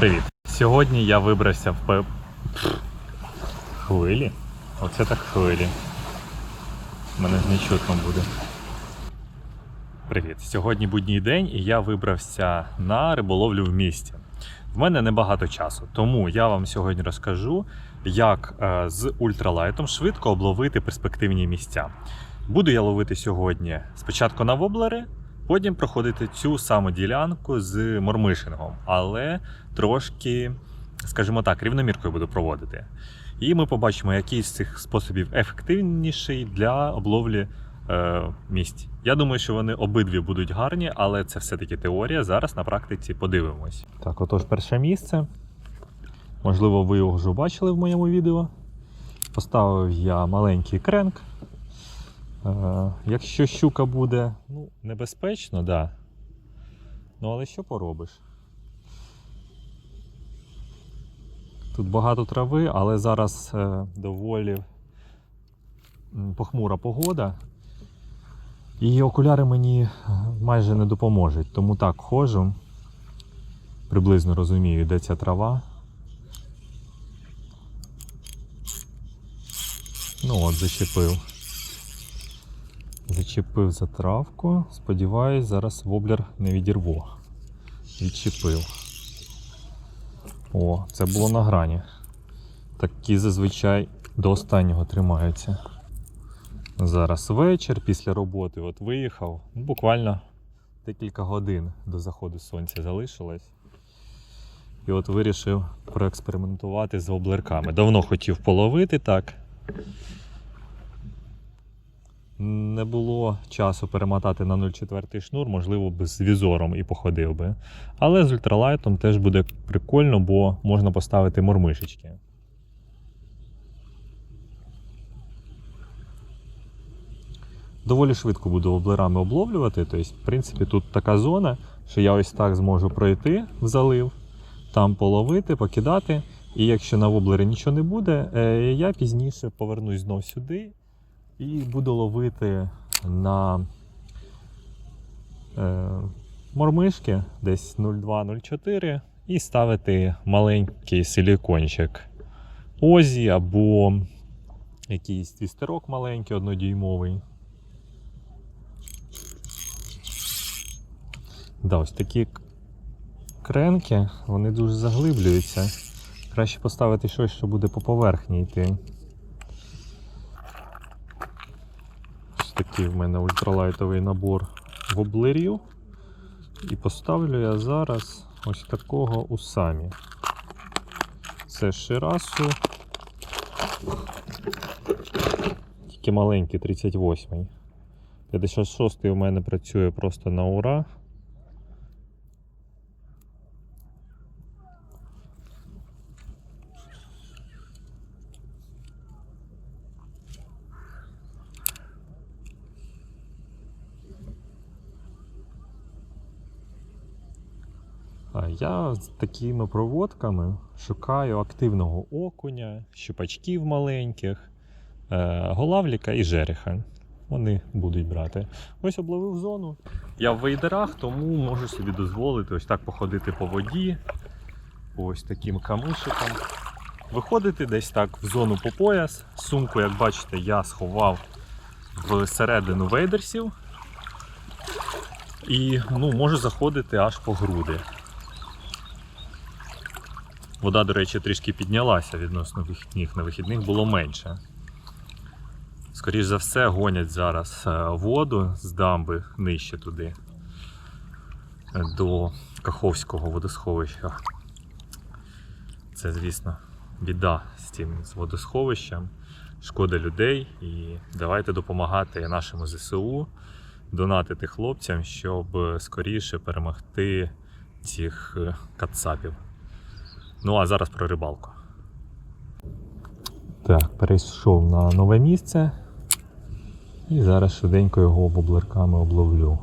Привіт! Сьогодні я вибрався в хвилі. Оце так хвилі. Мене ж не чутно буде. Привіт! Сьогодні будній день і я вибрався на риболовлю в місті. В мене небагато часу, тому я вам сьогодні розкажу, як е, з ультралайтом швидко обловити перспективні місця. Буду я ловити сьогодні спочатку на воблери, потім проходити цю саму ділянку з мормишингом, але трошки, скажімо так, рівноміркою буду проводити. І ми побачимо, який з цих способів ефективніший для обловлі е, місць. Я думаю, що вони обидві будуть гарні, але це все-таки теорія. Зараз на практиці подивимось. Так, отож, перше місце. Можливо, ви його вже бачили в моєму відео. Поставив я маленький кренк. Е, якщо щука буде ну, небезпечно, да. Ну, але що поробиш? Тут багато трави, але зараз е, доволі похмура погода. І окуляри мені е, майже не допоможуть. Тому так ходжу. Приблизно розумію, де ця трава. Ну от, зачепив. Зачепив за травку. Сподіваюсь, зараз воблер не відірву. Відчепив. О, це було на грані. Такі зазвичай до останнього тримаються. Зараз вечір після роботи от виїхав. Ну, буквально декілька годин до заходу сонця залишилось. І от вирішив проекспериментувати з воблерками. Давно хотів половити так. Не було часу перемотати на 0,4 шнур, можливо, би з візором і походив би. Але з ультралайтом теж буде прикольно, бо можна поставити мормишечки. Доволі швидко буду воблерами обловлювати. Тобто, в принципі, тут така зона, що я ось так зможу пройти в залив, там половити, покидати. І якщо на воблері нічого не буде, е, я пізніше повернусь знов сюди і буду ловити на е, мормишки десь 0,2-0,4 і ставити маленький силікончик Озі або якийсь твістерок маленький, однодюймовий. Да, ось такі кренки, вони дуже заглиблюються. Краще поставити щось, що буде по поверхні йти. Ось такий в мене ультралайтовий набор воблерів. І поставлю я зараз ось такого у самі. Це Ширасу. Тільки маленький 38-й. 56-й у мене працює просто на ура. А Я з такими проводками шукаю активного окуня, щупачків маленьких, е, голавліка і жереха. Вони будуть брати. Ось обловив зону. Я в вейдерах, тому можу собі дозволити ось так походити по воді, по ось таким камишикам. Виходити десь так в зону по пояс. Сумку, як бачите, я сховав всередину вейдерсів. І ну, можу заходити аж по груди. Вода, до речі, трішки піднялася відносно вихідних. На вихідних було менше. Скоріше за все, гонять зараз е, воду з дамби нижче туди, до Каховського водосховища. Це, звісно, біда з цим з водосховищем. Шкода людей. І давайте допомагати нашому ЗСУ, донатити хлопцям, щоб скоріше перемогти цих е, кацапів. Ну а зараз про рибалку. Так, перейшов на нове місце. І зараз швиденько його воблерками обловлю.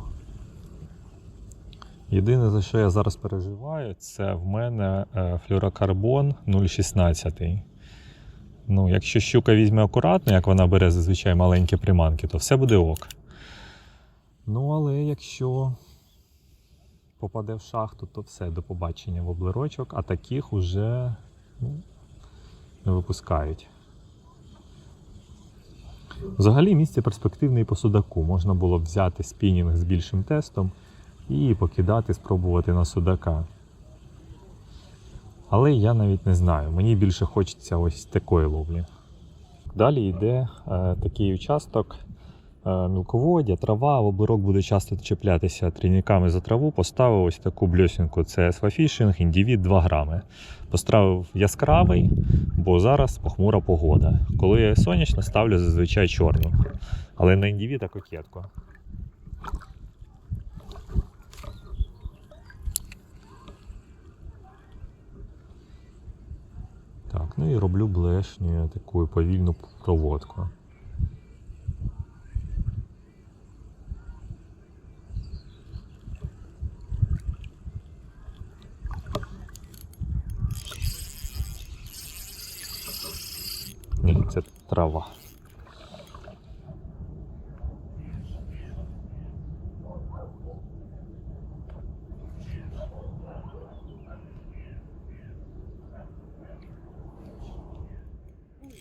Єдине, за що я зараз переживаю, це в мене е, флюрокарбон 0,16. Ну, якщо щука візьме акуратно, як вона бере зазвичай маленькі приманки, то все буде ок. Ну, але якщо попаде в шахту, то все, до побачення воблерочок, а таких уже ну, не випускають. Взагалі місце перспективне і по судаку. Можна було б взяти спінінг з більшим тестом і покидати, спробувати на судака. Але я навіть не знаю. Мені більше хочеться ось такої ловлі. Далі йде е, такий участок мілководдя, трава, обирок буде часто чіплятися трійниками за траву. Поставив ось таку бльосінку. Це свафішинг, індивід 2 грами. Поставив яскравий, бо зараз похмура погода. Коли сонячно, ставлю зазвичай чорну. Але на індивіда кокетку. Так, ну і роблю блешню таку повільну проводку. Ні, це трава.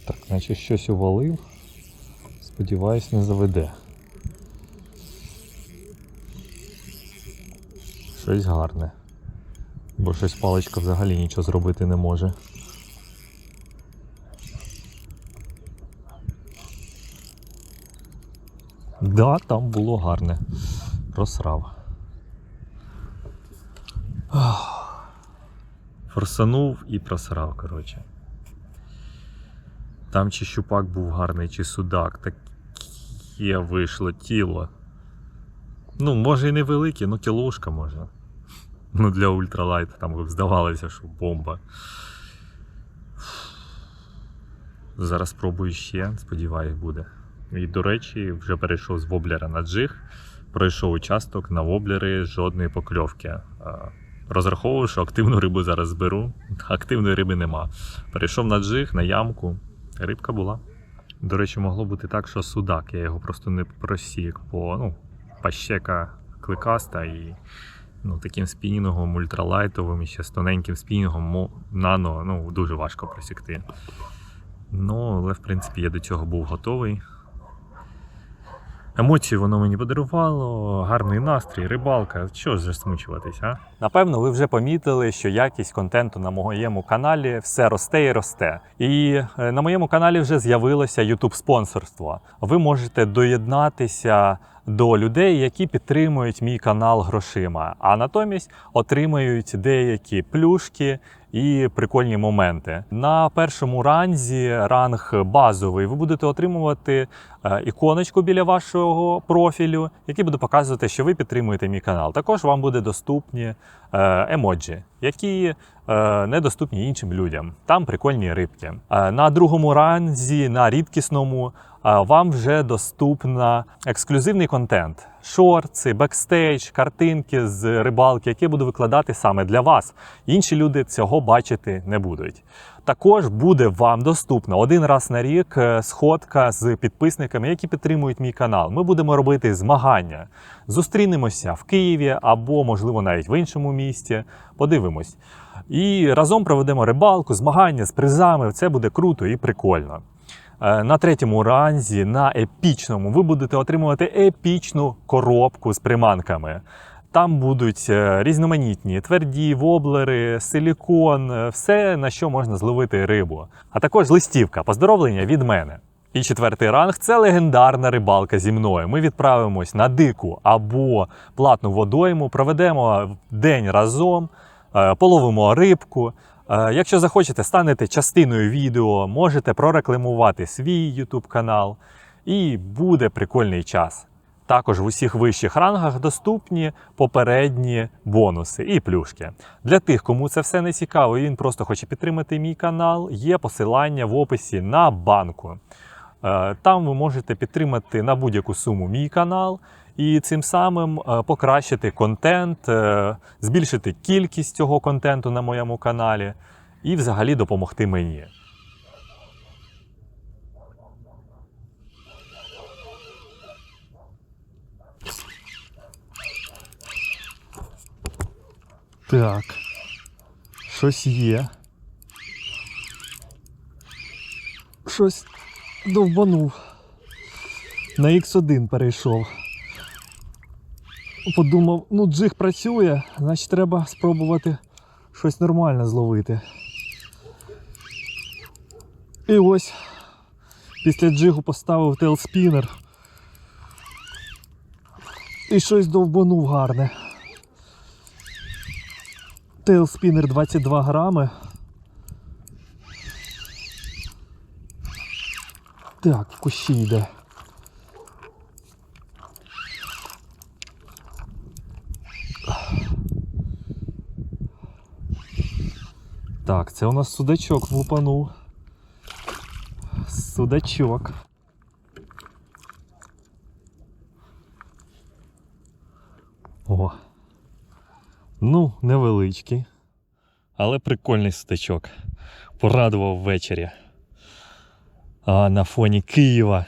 Так, наче щось увалив. Сподіваюсь, не заведе. Щось гарне. Бо щось паличка взагалі нічого зробити не може. Да, там було гарне. Просрав. Форсанув і просрав, коротше. Там чи щупак був гарний, чи судак, таке вийшло тіло. Ну, може і невелике, ну кілошка може. Ну, для ультралайта там здавалося, що бомба. Зараз спробую ще, сподіваюсь, буде. І, до речі, вже перейшов з воблера на джиг, пройшов участок на воблери жодної покльовки. Розраховував, що активну рибу зараз зберу. Активної риби нема. Перейшов на джиг, на ямку. Рибка була. До речі, могло бути так, що судак. Я його просто не просік, бо ну, пащека кликаста і ну, таким спінінгом ультралайтовим і ще з тоненьким спінінгом нано ну, дуже важко просікти. Ну, але в принципі я до цього був готовий. Емоції воно мені подарувало, гарний настрій, рибалка. Що ж засмучуватись, а? Напевно, ви вже помітили, що якість контенту на моєму каналі все росте і росте. І е, на моєму каналі вже з'явилося YouTube спонсорство. Ви можете доєднатися до людей, які підтримують мій канал грошима, а натомість отримають деякі плюшки і прикольні моменти. На першому ранзі, ранг базовий, ви будете отримувати е, іконочку біля вашого профілю, який буде показувати, що ви підтримуєте мій канал. Також вам буде доступні е, емоджі, які е, недоступні іншим людям. Там прикольні рибки. На другому ранзі, на рідкісному, вам вже доступна ексклюзивний контент. Шорти, бекстейдж, картинки з рибалки, які буду викладати саме для вас. Інші люди цього бачити не будуть. Також буде вам доступна один раз на рік е, сходка з підписниками, які підтримують мій канал. Ми будемо робити змагання. Зустрінемося в Києві або, можливо, навіть в іншому місті. Подивимось. І разом проведемо рибалку, змагання з призами. Це буде круто і прикольно. Е, На третьому ранзі, на епічному, ви будете отримувати епічну коробку з приманками. Там будуть е, різноманітні тверді, воблери, силікон, е, все на що можна зловити рибу. А також листівка, поздоровлення від мене. І четвертий ранг це легендарна рибалка зі мною. Ми відправимось на дику або платну водойму, проведемо день разом, половимо рибку. Е, Якщо захочете, станете частиною відео, можете прорекламувати свій YouTube канал, і буде прикольний час. Також в усіх вищих рангах доступні попередні бонуси і плюшки. Для тих, кому це все не цікаво, і він просто хоче підтримати мій канал, є посилання в описі на банку. Е, Там ви можете підтримати на будь-яку суму мій канал і цим самим е, покращити контент, е, збільшити кількість цього контенту на моєму каналі і взагалі допомогти мені. Так. Щось є. Щось довбанув. На X1 перейшов. Подумав, ну джиг працює, значить треба спробувати щось нормальне зловити. І ось після джигу поставив тейлспінер. І щось довбанув гарне. Тейлспінер 22 грами. Так, в кущі йде. Так, це у нас судачок влупанув. Судачок. О. Ну, невеличкий. Але прикольний судачок. Порадував ввечері. А на фоні Києва.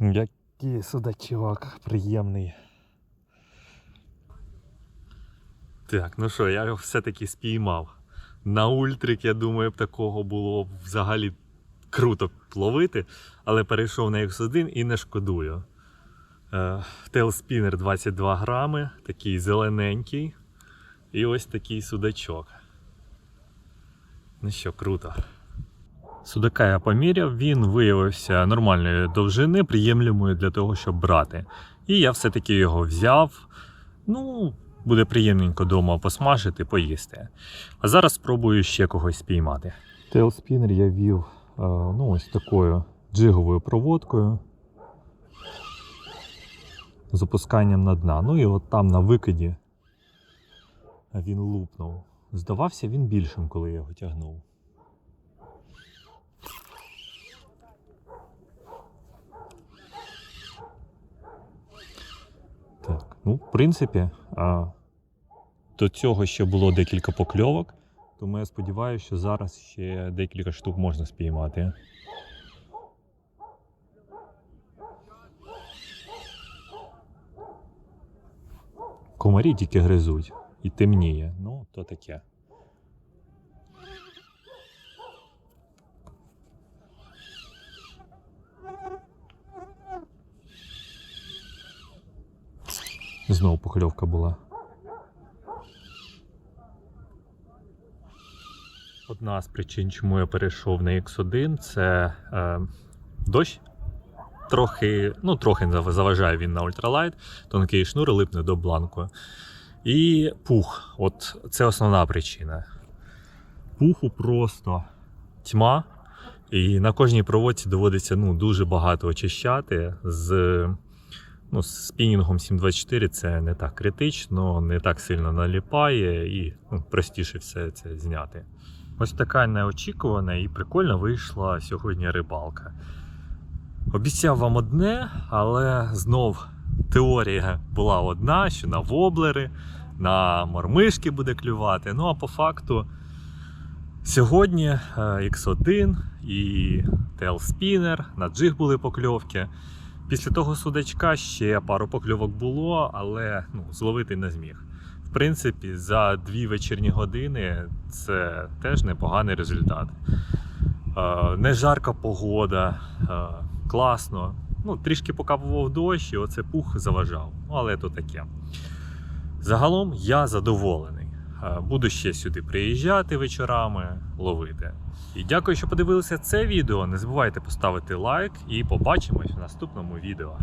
Який судачок приємний. Так, ну що, я його все-таки спіймав. На ультрик, я думаю, б такого було взагалі круто ловити, але перейшов на X1 і не шкодую. Тейлспінер 22 грами, такий зелененький. І ось такий судачок. Ну що, круто. Судака я поміряв, він виявився нормальної довжини, приємлемою для того, щоб брати. І я все-таки його взяв. Ну, буде приємненько вдома посмажити, поїсти. А зараз спробую ще когось спіймати. Тейлспінер я вів е, ну, ось такою джиговою проводкою. З опусканням на дна. Ну і от там на викиді він лупнув. Здавався він більшим, коли я його тягнув. Так, ну, в принципі, а, до цього ще було декілька покльовок, тому я сподіваюся, що зараз ще декілька штук можна спіймати. Комарі тільки гризуть і темніє, ну то таке. Знову покльовка була. Одна з причин, чому я перейшов на X1, це е, дощ. Трохи, ну, трохи заважає він на ультралайт, тонкий шнур липне до бланку. І пух. От це основна причина. Пуху просто тьма. І на кожній проводці доводиться ну, дуже багато очищати. З ну, з спінінгом 724 це не так критично, не так сильно наліпає і ну, простіше все це зняти. Ось така неочікувана і прикольно вийшла сьогодні рибалка. Обіцяв вам одне, але знов теорія була одна, що на воблери, на мормишки буде клювати. Ну а по факту сьогодні е, X1 і Tailspinner, на джиг були покльовки. Після того судачка ще пару покльовок було, але ну, зловити не зміг. В принципі, за дві вечірні години це теж непоганий результат. Е, Не жарка погода, е, класно. Ну, Трішки покапував дощ, і оце пух заважав. Ну, але то таке. Загалом я задоволений. Е, Буду ще сюди приїжджати вечорами, ловити. І дякую, що подивилися це відео. Не забувайте поставити лайк і побачимось в наступному відео.